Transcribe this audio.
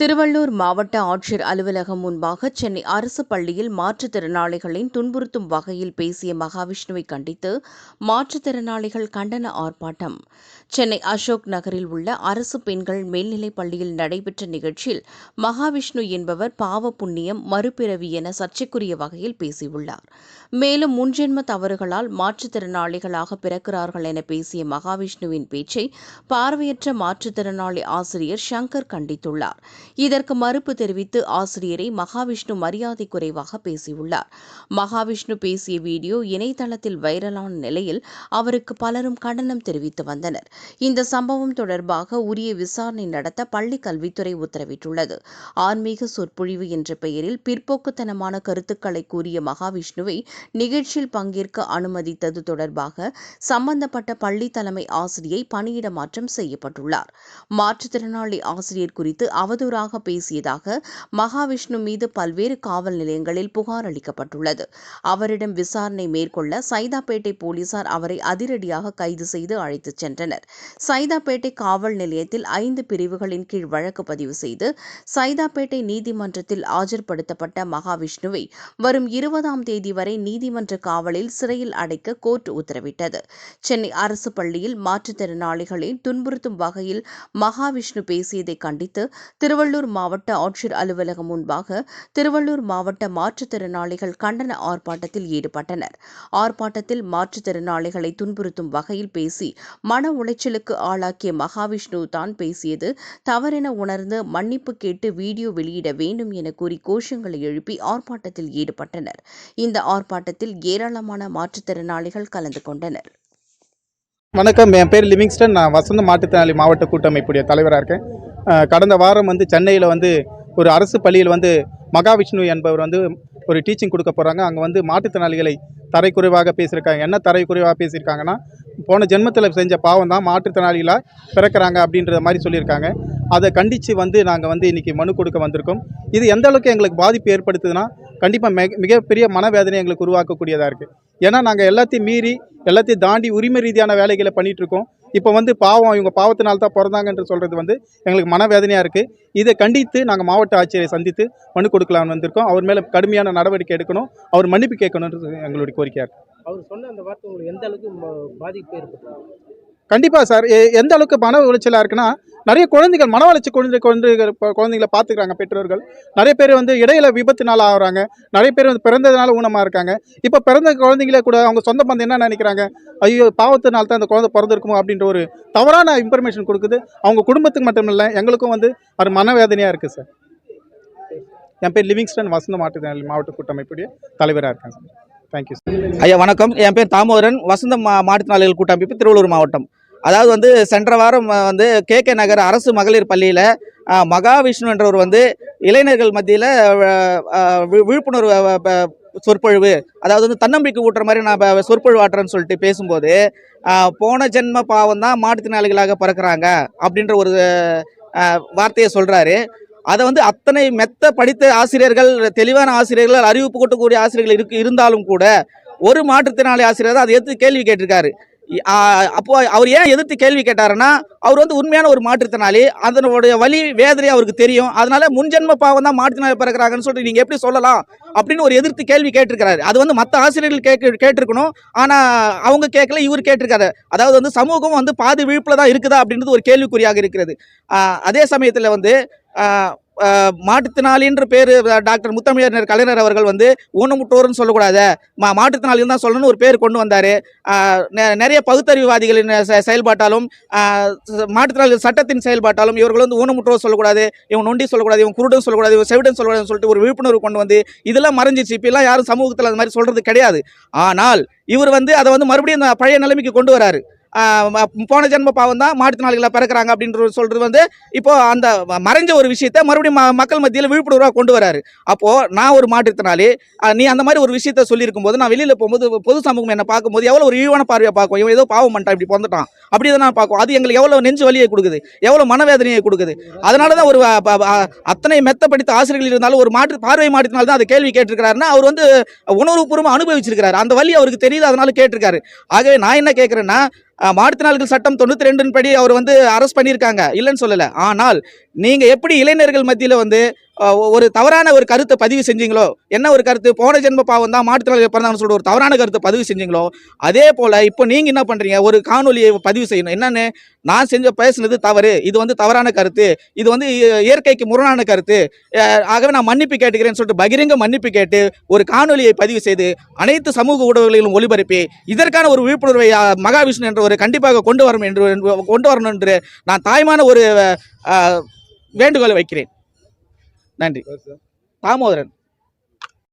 திருவள்ளூர் மாவட்ட ஆட்சியர் அலுவலகம் முன்பாக சென்னை அரசு பள்ளியில் மாற்றுத்திறனாளிகளின் துன்புறுத்தும் வகையில் பேசிய மகாவிஷ்ணுவை கண்டித்து மாற்றுத்திறனாளிகள் கண்டன ஆர்ப்பாட்டம். சென்னை அசோக் நகரில் உள்ள அரசு பெண்கள் மேல்நிலைப் பள்ளியில் நடைபெற்ற நிகழ்ச்சியில் மகாவிஷ்ணு என்பவர் பாவ புண்ணியம் மறுபிறவி என சர்ச்சைக்குரிய வகையில் பேசியுள்ளார். மேலும் முன்ஜென்ம தவறுகளால் மாற்றுத்திறனாளிகளாக பிறக்கிறார்கள் என பேசிய மகாவிஷ்ணுவின் பேச்சை பார்வையற்ற மாற்றுத்திறனாளி ஆசிரியர் சங்கர் கண்டித்துள்ளார். இதற்கு மறுப்பு தெரிவித்து ஆசிரியரை மகாவிஷ்ணு மரியாதை குறைவாக பேசியுள்ளார். மகாவிஷ்ணு பேசிய வீடியோ இணையதளத்தில் வைரலான நிலையில் அவருக்கு பலரும் கண்டனம் தெரிவித்து வந்தனர். இந்த சம்பவம் தொடர்பாக உரிய விசாரணை நடத்த பள்ளி கல்வித்துறை உத்தரவிட்டுள்ளது. ஆன்மீக சொற்பொழிவு என்ற பெயரில் பிற்போக்குத்தனமான கருத்துக்களை கூறிய மகாவிஷ்ணுவை நிகழ்ச்சியில் பங்கேற்க அனுமதித்தது தொடர்பாக சம்பந்தப்பட்ட பள்ளி தலைமை ஆசிரியை பணியிட மாற்றம் செய்யப்பட்டுள்ளார். மாற்றுத்திறனாளி ஆசிரியர் குறித்து அவதூறாக பேசியதாக மகாவிஷ்ணு மீது பல்வேறு காவல் நிலையங்களில் புகார் அளிக்கப்பட்டுள்ளது. அவரிடம் விசாரணை மேற்கொள்ள சைதாப்பேட்டை போலீசார் அவரை அதிரடியாக கைது செய்து அழைத்துச் சென்றனர். சைதாப்பேட்டை காவல் நிலையத்தில் ஐந்து பிரிவுகளின் கீழ் வழக்கு பதிவு செய்து சைதாப்பேட்டை நீதிமன்றத்தில் ஆஜர்படுத்தப்பட்ட மகாவிஷ்ணுவை வரும் இருபதாம் தேதி வரை நீதிமன்ற காவலில் சிறையில் அடைக்க கோர்ட் உத்தரவிட்டது. சென்னை அரசு பள்ளியில் மாற்றுத்திறனாளிகளை துன்புறுத்தும் வகையில் மகாவிஷ்ணு பேசியதை கண்டித்து திருவள்ளூர் திருவள்ளூர் மாவட்ட ஆட்சியர் அலுவலகம் முன்பாக திருவள்ளூர் மாவட்ட மாற்றுத்திறனாளிகள் கண்டன ஆர்ப்பாட்டத்தில் ஈடுபட்டனர். ஆர்ப்பாட்டத்தில் மாற்றுத்திறனாளிகளை துன்புறுத்தும் வகையில் பேசி மன உளைச்சலுக்கு ஆளாக்கிய மகாவிஷ்ணு தான் பேசியது தவறென உணர்ந்து மன்னிப்பு கேட்டு வீடியோ வெளியிட வேண்டும் என கூறி கோஷங்களை எழுப்பி ஆர்ப்பாட்டத்தில் ஈடுபட்டனர். இந்த ஆர்ப்பாட்டத்தில் ஏராளமான மாற்றுத்திறனாளிகள் கலந்து கொண்டனர். வணக்கம். என் பேர் லிவிங்ஸ்டன். நான் வசந்த மாற்றுத்திறனாளி மாவட்ட கூட்டமைப்புடைய தலைவராக இருக்கேன். கடந்த வாரம் வந்து சென்னையில் வந்து ஒரு அரசு பள்ளியில் வந்து மகாவிஷ்ணு என்பவர் வந்து ஒரு டீச்சிங் கொடுக்க போகிறாங்க அங்கே வந்து மாற்றுத்திறனாளிகளை தரைக்குறைவாக பேசியிருக்காங்க. என்ன தரைக்குறைவாக பேசியிருக்காங்கன்னா போன ஜென்மத்தில் செஞ்ச பாவம் தான் மாற்றுத்திறனாளிகளாக பிறக்கிறாங்க அப்படின்ற மாதிரி சொல்லியிருக்காங்க. அதை கண்டித்து வந்து நாங்கள் வந்து இன்றைக்கி மனு கொடுக்க வந்திருக்கோம். இது எந்த அளவுக்கு எங்களுக்கு பாதிப்பு ஏற்படுத்துதுன்னா கண்டிப்பாக மிக மிகப்பெரிய மனவேதனை எங்களுக்கு உருவாக்கக்கூடியதாக இருக்குது ஏன்னா நாங்கள் எல்லாத்தையும் மீறி எல்லாத்தையும் தாண்டி உரிமை ரீதியான வேலைகளை பண்ணிகிட்ருக்கோம் இருக்கோம். இப்போ வந்து பாவம் இவங்க பாவத்தினால தான் பிறந்தாங்கன்ற சொல்கிறது வந்து எங்களுக்கு மனவேதனையாக இருக்குது இதை கண்டித்து நாங்கள் மாவட்ட ஆட்சியரை சந்தித்து மனு கொடுக்கலாம்னு வந்திருக்கோம். அவர் மேலே கடுமையான நடவடிக்கை எடுக்கணும். அவர் மன்னிப்பு கேட்கணுன்றது எங்களுடைய கோரிக்கையாக இருக்குது அவர் சொன்ன அந்த வார்த்தை உங்களுக்கு எந்த அளவுக்கு பாதிப்பு கண்டிப்பாக சார். எந்த அளவுக்கு மன உளைச்சலாக இருக்குன்னா நிறைய குழந்தைகள் மன வளர்ச்சி குழந்தை குழந்தைகள் ப- குழந்தைகளை பார்த்துக்கிறாங்க பெற்றோர்கள். நிறைய பேர் வந்து இடையில விபத்துனால ஆகுறாங்க. நிறைய பேர் வந்து பிறந்ததுனால ஊனமாக இருக்காங்க. இப்போ பிறந்த குழந்தைங்களே கூட அவங்க சொந்த பந்தம் என்ன நினைக்கிறாங்க? ஐயோ பாவத்தினால தான் அந்த குழந்தை பிறந்திருக்குமோ அப்படின்ற ஒரு தவறான இன்ஃபர்மேஷன் கொடுக்குது. அவங்க குடும்பத்துக்கு மட்டும் இல்லை எங்களுக்கும் வந்து அது மனவேதனையாக இருக்குது சார் என் பேர் லிவிங்ஸ்டன் வசந்த மாவட்ட மாவட்ட கூட்டமைப்புடைய தலைவராக இருக்கேன் சார் தேங்க்யூ சார் ஐயா வணக்கம். என் பேர் தாமோதரன். வசந்த மா மாற்றுத்திறனாளிகள் கூட்டமைப்பு திருவள்ளூர் மாவட்டம். அதாவது வந்து சென்ற வாரம் வந்து கே கே நகர் அரசு மகளிர் பள்ளியில் மகாவிஷ்ணு என்றவர் வந்து இளைஞர்கள் மத்தியில் விழிப்புணர்வு சொற்பொழிவு அதாவது வந்து தன்னம்பிக்கை ஊட்டுற மாதிரி நான் சொற்பொழிவு ஆட்டுறேன்னு சொல்லிட்டு பேசும்போது போன ஜென்ம பாவம் தான் மாற்றுத்திறனாளிகளாக பிறக்கிறாங்க அப்படின்ற ஒரு வார்த்தையை சொல்கிறாரு அதை வந்து அத்தனை மெத்த படித்த ஆசிரியர்கள் தெளிவான ஆசிரியர்கள் அறிவிப்பு கூட்டக்கூடிய ஆசிரியர்கள் இருக்கு இருந்தாலும் கூட ஒரு மாற்றுத்திறனாளி ஆசிரியர் தான் அதை எடுத்து கேள்வி கேட்டிருக்காரு. அப்போ அவர் ஏன் எதிர்த்து கேள்வி கேட்டாருன்னா அவர் வந்து உண்மையான ஒரு மாற்றுத்திறனாளி. அதனுடைய வழி வேதனை அவருக்கு தெரியும். அதனால முன்ஜென்ம பாவம் தான் மாற்றுத்திறனாளி பிறக்கிறாங்கன்னு சொல்லிட்டு நீங்கள் எப்படி சொல்லலாம் அப்படின்னு ஒரு எதிர்த்து கேள்வி கேட்டிருக்கிறாரு. அது வந்து மற்ற ஆசிரியர்கள் கேட்க கேட்டிருக்கணும். ஆனால் அவங்க கேட்கல இவர் கேட்டிருக்காரு. அதாவது வந்து சமூகம் வந்து பாதி விழுப்பில் தான் இருக்குதா அப்படின்றது ஒரு கேள்விக்குறியாக இருக்கிறது. அதே சமயத்தில் வந்து ஆ, பேர் டாக்டர் முத்தமிழர் கலைஞர் அவர்கள் வந்து ஊனமுட்டோர்னு சொல்லக்கூடாது மா மாற்றுத்திறனாளிகள் தான் சொல்லணும்னு ஒரு பேர் கொண்டு வந்தார். நிறைய பகுத்தறிவுவாதிகளின் செ- செயல்பாட்டாலும் ஆஹ் சட்டத்தின் செயல்பாட்டாலும் இவர்கள் வந்து ஊனமுற்றோர் சொல்லக்கூடாது இவன் நொண்டி சொல்லக்கூடாது இவன் குருடன் சொல்லக்கூடாது இவன் செவிடன் சொல்லக்கூடாதுன்னு சொல்லிட்டு ஒரு விழிப்புணர்வு கொண்டு வந்து இதெல்லாம் மறைஞ்சிச்சு. இப்பெல்லாம் யாரும் சமூகத்தில் அந்த மாதிரி சொல்கிறது கிடையாது. ஆனால் இவர் வந்து அதை வந்து மறுபடியும் அந்த பழைய நிலைமைக்கு கொண்டு வராரு. போன ஜென்ம பாவம் தான் மாற்றுத்திறனாளிகளாக பிறக்கிறாங்க அப்படின்ற சொல்கிறது வந்து இப்போது அந்த மறைஞ்ச ஒரு விஷயத்தை மறுபடியும் மக்கள் மத்தியில் விழிப்புணர்வாக கொண்டு வராரு. அப்போது நான் ஒரு மாற்றுத்திறனாளி நீ அந்த மாதிரி ஒரு விஷயத்த சொல்லியிருக்கும் போது நான் வெளியில் போகும்போது பொது சமூகம் என்ன பார்க்கும்போது எவ்வளோ ஒரு இழிவான பார்வையை பார்க்கும்? இவன் ஏதோ பாவம் பண்ணிட்டான் இப்படி பிறந்துட்டான். அப்படி தான் நான் பார்க்கும். அது எங்களுக்கு எவ்வளோ நெஞ்சு வலியை கொடுக்குது எவ்வளோ மனவேதனையை கொடுக்குது. அதனால தான் ஒரு அத்தனை மெத்த படித்த ஆசிரியர்கள் இருந்தாலும் ஒரு மாற்று பார்வை மாற்றினால தான் அதை கேள்வி கேட்டிருக்கிறாருன்னா அவர் வந்து உணர்வுபூர்வமாக அனுபவிச்சிருக்கிறாரு. அந்த வழி அவருக்கு தெரியுது அதனால கேட்டிருக்காரு. ஆகவே நான் என்ன கேட்குறேன்னா மாற்றுத்திறனாளிகள் சட்டம் தொண்ணூற்றி ரெண்டின் படி அவர் வந்து அரெஸ்ட் பண்ணியிருக்காங்க. இல்லைன்னு சொல்லலை. ஆனால் நீங்கள் எப்படி இளைஞர்கள் மத்தியில் வந்து ஒரு தவறான ஒரு கருத்தை பதிவு செஞ்சீங்களோ என்ன ஒரு கருத்து? போன ஜென்ம பாவம் தான் மாற்றுத்திறனாளி பிறந்தாங்கன்னு சொல்லிட்டு ஒரு தவறான கருத்தை பதிவு செஞ்சீங்களோ அதே போல் இப்போ நீங்கள் என்ன பண்ணுறீங்க ஒரு காணொலியை பதிவு செய்யணும். என்னென்னு? நான் செஞ்ச பேசுனது தவறு. இது வந்து தவறான கருத்து. இது வந்து இ- இயற்கைக்கு முரணான கருத்து. ஆகவே நான் மன்னிப்பு கேட்டுக்கிறேன்னு சொல்லிட்டு பகிரங்க மன்னிப்பு கேட்டு ஒரு காணொலியை பதிவு செய்து அனைத்து சமூக ஊடகங்களிலும் ஒளிபரப்பி இதற்கான ஒரு விழிப்புணர்வை மகாவிஷ்ணு என்ற ஒரு கண்டிப்பாக கொண்டு வரும் என்று கொண்டு வரணும் என்று நான் தாய்மான ஒரு வேண்டுகோளை வைக்கிறேன். நன்றி. தாமோதரன்.